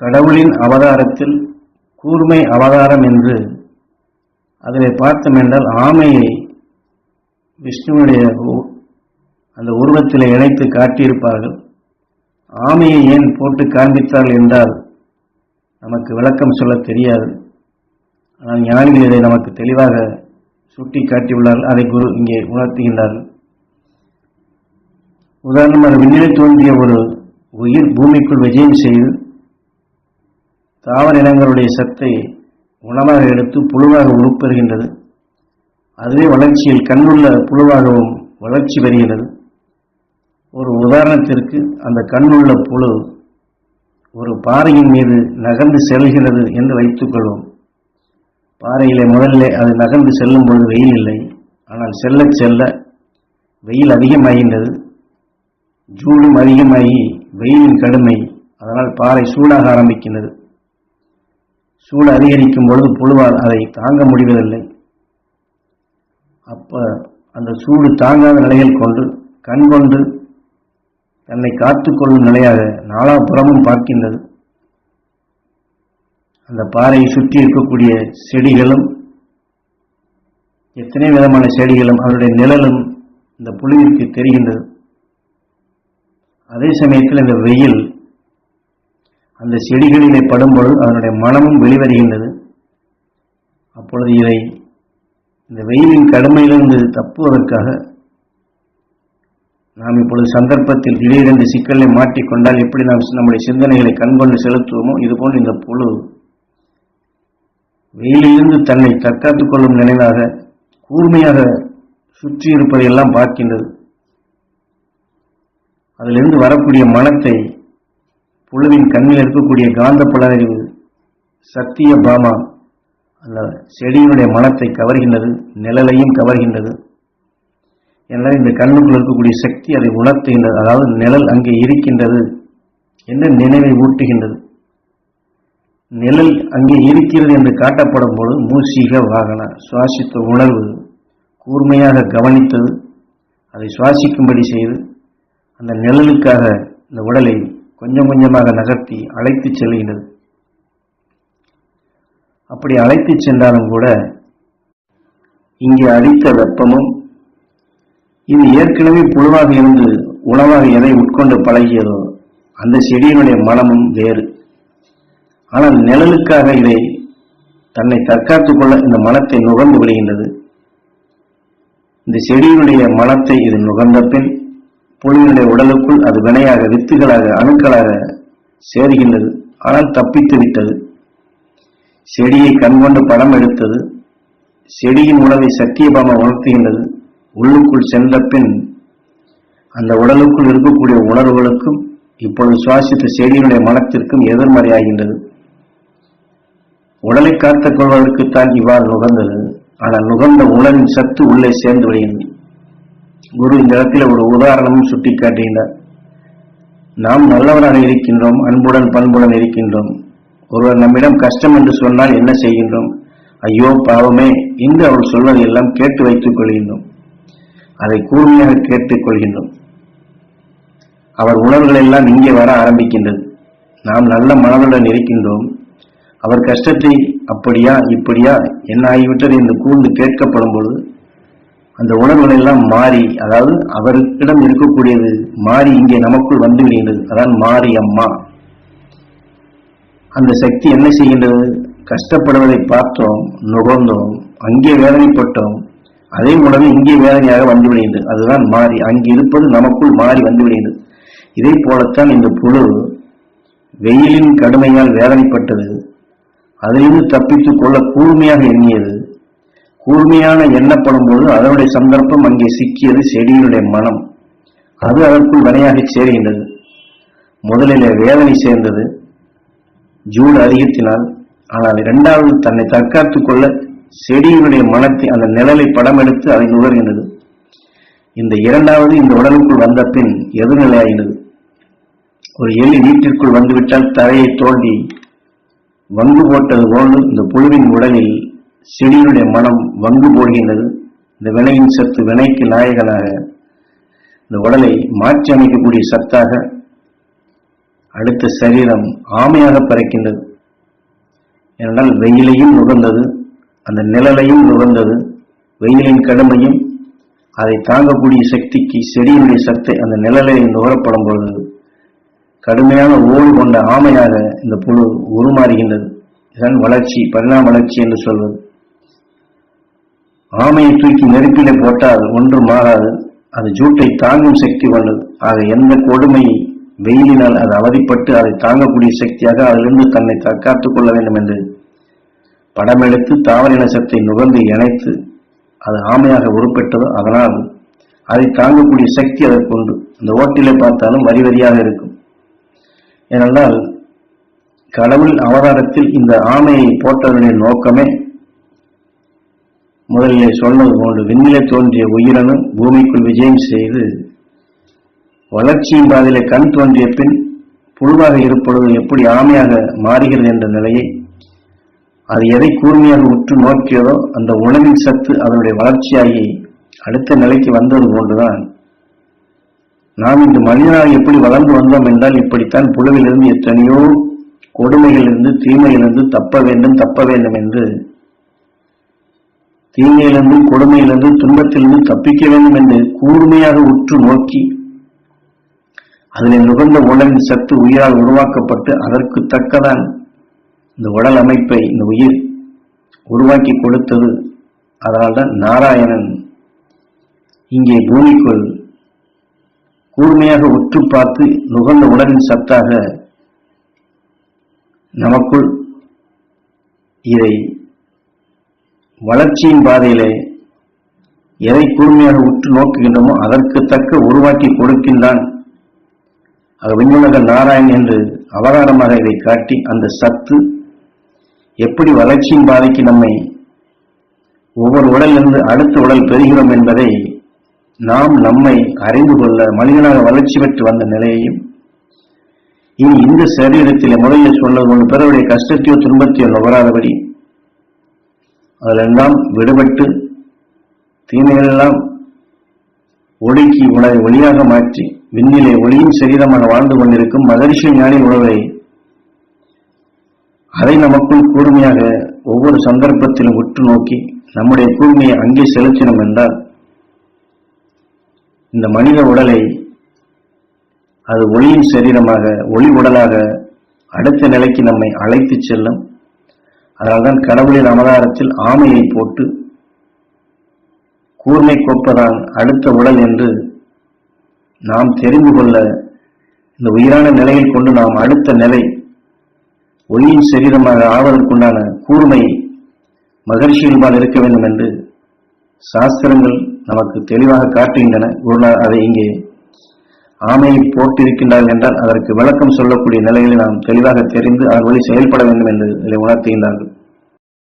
கடவுளின் அவதாரத்தில் கூர்மை அவதாரம் என்று அதனை பார்த்தோம் என்றால் ஆமையை விஷ்ணுவினுடைய அந்த உருவத்தில் இணைத்து காட்டியிருப்பார்கள். ஆமையை ஏன் போட்டு காண்பித்தார்கள் என்றால் நமக்கு விளக்கம் சொல்ல தெரியாது. ஆனால் ஞானிகள் இதை நமக்கு தெளிவாக சுட்டி காட்டியுள்ளார்கள். அதை குரு இங்கே உணர்த்துகின்றார்கள். உதாரணமாக விண்ணில் தோன்றிய ஒரு உயிர் பூமிக்குள் விஜயம் செய்து தாவர இனங்களுடைய சத்தை உணவாக எடுத்து புழுவாக உருப்பெறுகின்றது அதுவே வளர்ச்சியில் கண்ணுள்ள புழுவாகவும் வளர்ச்சி பெறுகிறது ஒரு உதாரணத்திற்கு அந்த கண்ணுள்ள புழு ஒரு பாறையின் மீது நகர்ந்து செல்கிறது என்று வைத்துக்கொள்வோம் பாறையிலே முதலிலே அது நகர்ந்து செல்லும் பொழுது வெயில் இல்லை. ஆனால் செல்ல செல்ல வெயில் அதிகமாகின்றது. ஜூடும் அதிகமாகி வெயிலின் கடுமை அதனால் பாறை சூடாக ஆரம்பிக்கின்றது. சூடு அதிகரிக்கும் பொழுது புழுவால் அதை தாங்க முடிவதில்லை. அப்ப அந்த சூடு தாங்காத நிலையில் கொண்டு கண் கொண்டு தன்னை காத்துக்கொள்ளும் நிலையாக நாலாபுறமும் பார்க்கின்றது. அந்த பாறையை சுற்றி இருக்கக்கூடிய செடிகளும் எத்தனை விதமான செடிகளும் அவருடைய நிழலும் இந்த புழுவிற்கு தெரிகின்றது. அதே சமயத்தில் இந்த வெயில் அந்த செடிகளிலே படும்பொழுது அதனுடைய மனமும் வெளிவருகின்றது. அப்பொழுது இதை இந்த வெயிலின் கடுமையிலிருந்து தப்புவதற்காக நாம் இப்பொழுது சந்தர்ப்பத்தில் திடீரென்று சிக்கலை மாட்டிக்கொண்டால் எப்படி நாம் நம்முடைய சிந்தனைகளை கண்கொண்டு செலுத்துவோமோ இதுபோல் இந்த புழு வெயிலிலிருந்து தன்னை தற்காத்துக் கொள்ளும் நினைவாக கூர்மையாக சுற்றி இருப்பதையெல்லாம் பார்க்கின்றது. அதிலிருந்து வரக்கூடிய மனத்தை புழுவின் கண்ணில் இருக்கக்கூடிய காந்த புலனறிவு சத்திய பாமா அந்த செடியினுடைய மனத்தை கவர்கின்றது நிழலையும் கவர்கின்றது. எனவே இந்த கண்ணுக்குள் இருக்கக்கூடிய சக்தி அதை உணர்த்துகின்றது. அதாவது நிழல் அங்கே இருக்கின்றது என்று நினைவை ஊட்டுகின்றது. நிழல் அங்கே இருக்கிறது என்று காட்டப்படும் பொழுது மூசிக வாகன சுவாசித்த உணர்வு கூர்மையாக கவனித்தது. அதை சுவாசிக்கும்படி செய்து அந்த நிழலுக்காக இந்த உடலை கொஞ்சம் கொஞ்சமாக நகர்த்தி அழைத்துச் செல்கின்றது. அப்படி அழைத்துச் சென்றாலும் கூட இங்கே அடித்த வெப்பமும் இது ஏற்கனவே புழுவாக இருந்து உணவாக எதை உட்கொண்டு பழகியதோ அந்த செடியினுடைய மனமும் வேறு. ஆனால் நிழலுக்காக இதை தன்னை தற்காத்துக் கொள்ள இந்த மனத்தை நுகர்ந்து விடுகின்றது. இந்த செடியினுடைய மனத்தை இது நுகர்ந்த பின் புழுவினுடைய உடலுக்குள் அது வினையாக வித்துகளாக அணுக்களாக சேருகின்றது. ஆனால் தப்பித்து விட்டது. செடியை கண்கொண்டு படம் எடுத்தது. செடியின் உணவை சத்தியபாம உணர்த்துகின்றது. உள்ளுக்குள் சென்ற பின் அந்த உடலுக்குள் இருக்கக்கூடிய உணர்வுகளுக்கும் இப்பொழுது சுவாசித்த செடியினுடைய மனத்திற்கும் எதிர்மறையாகின்றது. உடலை காத்துக் கொள்வதற்குத்தான் இவ்வாறு நுகர்ந்தது. ஆனால் நுகர்ந்த உணவின் சத்து உள்ளே சேர்ந்து விடுகின்றது. குரு இந்த இடத்தில் ஒரு உதாரணமும் சுட்டிக்காட்டுகின்றார் நாம் நல்லவராக இருக்கின்றோம் அன்புடன் பண்புடன் இருக்கின்றோம். ஒருவர் நம்மிடம் கஷ்டம் என்று சொன்னால் என்ன செய்கின்றோம்? ஐயோ பாவமே என்று அவர் சொல்வதை எல்லாம் கேட்டு வைத்துக் கொள்கின்றோம். அதை கூர்மையாக கேட்டுக் கொள்கின்றோம். அவர் உணர்வுகள் எல்லாம் இங்கே வர ஆரம்பிக்கின்றது. நாம் நல்ல மனதுடன் இருக்கின்றோம். அவர் கஷ்டத்தை அப்படியா இப்படியா என்ன ஆகிவிட்டது என்று கூர்ந்து கேட்கப்படும் பொழுது அந்த உணர்வுகள் எல்லாம் மாறி அதாவது அவருக்கிடம் இருக்கக்கூடியது மாறி இங்கே நமக்குள் வந்து விடுகின்றது. அதான் மாறி அம்மா. அந்த சக்தி என்ன செய்கின்றது? கஷ்டப்படுவதை பார்த்தோம் நுகர்ந்தோம் அங்கே வேதனைப்பட்டோம். அதே உணவு இங்கே வேதனையாக வந்து விடுகின்றது. அதுதான் மாறி. அங்கே இருப்பது நமக்குள் மாறி வந்து விடுகின்றது. இதே போலத்தான் இந்த புழு வெயிலின் கடுமையால் வேதனைப்பட்டது. அதிலிருந்து தப்பித்துக் கொள்ள கூர்மையாக எண்ணியது. கூர்மையான எண்ணப்படும் போது அதனுடைய சந்தர்ப்பம் அங்கே சிக்கியது செடியினுடைய மனம். அது அதற்குள் வினையாக சேருகின்றது. முதலிலே வேதனை சேர்ந்தது. ஜூடு அதிகத்தினால். ஆனால் இரண்டாவது தன்னை தற்காத்துக் கொள்ள செடியினுடைய மனத்தை அந்த நிழலை படம் எடுத்து அதை நுகர்கின்றது. இந்த இரண்டாவது இந்த உடலுக்குள் வந்த பின் எதிர்நிலையாகினது ஒரு எலி வீட்டிற்குள் வந்துவிட்டால் தரையை தோண்டி வங்கு போட்டது போன்று இந்த புழுவின் உடலில் செடியினுடைய மனம் வங்கு போடுகின்றது. இந்த வினையின் சத்து வினைக்கு நாயகனாக இந்த உடலை மாற்றி அமைக்கக்கூடிய சத்தாக அடுத்த சரீரம் ஆமையாக பறக்கின்றது. ஏனென்றால் வெயிலையும் நுகர்ந்தது அந்த நிழலையும் நுகர்ந்தது வெயிலின் கடுமையும் அதை தாங்கக்கூடிய சக்திக்கு செடியினுடைய சத்தை அந்த நிழலை நுகரப்படும் பொழுது கடுமையான ஓடு கொண்ட ஆமையாக இந்த புழு உருமாறுகின்றது. இதன் வளர்ச்சி பரிணாம வளர்ச்சி என்று சொல்வது. ஆமையை தூக்கி நெருப்பிலே போட்டால் ஒன்றும் ஆகாது. அது ஜூட்டை தாங்கும் சக்தி கொண்டது ஆக எந்த கொடுமை வெயிலினால் அது அவதிப்பட்டு அதை தாங்கக்கூடிய சக்தியாக அதிலிருந்து தன்னை தற்காத்துக் கொள்ள வேண்டும் என்று படமெடுத்து தாவர இனசத்தை நுகர்ந்து இணைத்து அது ஆமையாக உருப்பெற்றதோ அதனால் அதை தாங்கக்கூடிய சக்தி அதற்கு உண்டு. இந்த ஓட்டிலே பார்த்தாலும் வரி வரியாக இருக்கும். ஏனென்றால் கடவுள் அவதாரத்தில் இந்த ஆமையை போட்டவர்களின் நோக்கமே முதலிலே சொன்னது போன்று விண்ணிலே தோன்றிய உயிரனும் பூமிக்குள் விஜயம் செய்து வளர்ச்சியின் பாதையிலே கண் தோன்றிய பின் புழுவாக இருப்பொழுது எப்படி ஆமையாக மாறுகிறது என்ற நிலையை அது எதை கூர்மையாக உற்று நோக்கியதோ அந்த உணவின் சத்து அதனுடைய வளர்ச்சியாகி அடுத்த நிலைக்கு வந்தது போன்றுதான். நாம் இந்த மனிதனாக எப்படி வளர்ந்து வந்தோம் என்றால் இப்படித்தான் புழுவிலிருந்து எத்தனையோ கொடுமையிலிருந்து தீமையிலிருந்து தப்ப வேண்டும் தப்ப வேண்டும் என்று தீமையிலிருந்து கொடுமையிலிருந்து துன்பத்திலிருந்து தப்பிக்க வேண்டும் என்று கூர்மையாக உற்று நோக்கி அதில் நுகர்ந்த உடலின் சத்து உயிரால் உருவாக்கப்பட்டு அதற்கு தக்கதான் இந்த உடல் அமைப்பை இந்த உயிர் உருவாக்கி கொடுத்தது. அதனால்தான் நாராயணன் இங்கே பூமிக்குள் கூர்மையாக உற்று பார்த்து நுகர்ந்த உடலின் சத்தாக நமக்குள் இதை வளர்ச்சியின் பாதையிலே எதை கூர்மையாக உற்று நோக்குகின்றோமோ அதற்கு தக்க உருவாக்கி கொடுக்கின்றான். ஆக விண்ணுலக நாராயண் என்று அவதாரமாக இதை காட்டி அந்த சத்து எப்படி வளர்ச்சியின் பாதைக்கு நம்மை ஒவ்வொரு உடலிலிருந்து அடுத்த உடல் பெறுகிறோம் என்பதை நாம் நம்மை அறிந்து கொள்ள மனிதனாக வளர்ச்சி பெற்று வந்த நிலையையும் இனி இந்த சரீரத்தில் முதலில் சொன்னது ஒன்று. பிறருடைய கஷ்டத்தையோ துன்பத்தையோ நுகராதபடி அதிலெல்லாம் விடுபட்டு தீமைகளெல்லாம் ஒடுக்கி உணவை ஒளியாக மாற்றி விண்ணிலே ஒளியும் சரீரமாக வாழ்ந்து கொண்டிருக்கும் மகரிஷி ஞானி உணவை அதை நமக்குள் கூர்மையாக ஒவ்வொரு சந்தர்ப்பத்திலும் உற்று நோக்கி நம்முடைய கூர்மையை அங்கே செலுத்தினோம் என்றால் இந்த மனித உடலை அது ஒளியின் சரீரமாக ஒளி உடலாக அடுத்த நிலைக்கு நம்மை அழைத்து செல்லும் அதனால்தான் கடவுளின் அவதாரத்தில் ஆமையை போட்டு கூர்மை கோப்பதான் அடுத்த உடல் என்று நாம் தெரிந்து கொள்ள இந்த உயிரான நிலையில் கொண்டு நாம் அடுத்த நிலை ஒளியின் சரீரமாக ஆவதற்குண்டான கூர்மை மகர்ஷியின்பால் இருக்க வேண்டும் என்று சாஸ்திரங்கள் நமக்கு தெளிவாக காட்டுகின்றன. குருநாதர் அதை இங்கே ஆமையை போட்டிருக்கின்றார்கள் என்றால் அதற்கு விளக்கம் சொல்லக்கூடிய நிலையில் நாம் தெளிவாக தெரிந்து அதன் வழி செயல்பட வேண்டும் என்று உணர்த்துகின்றார்கள்.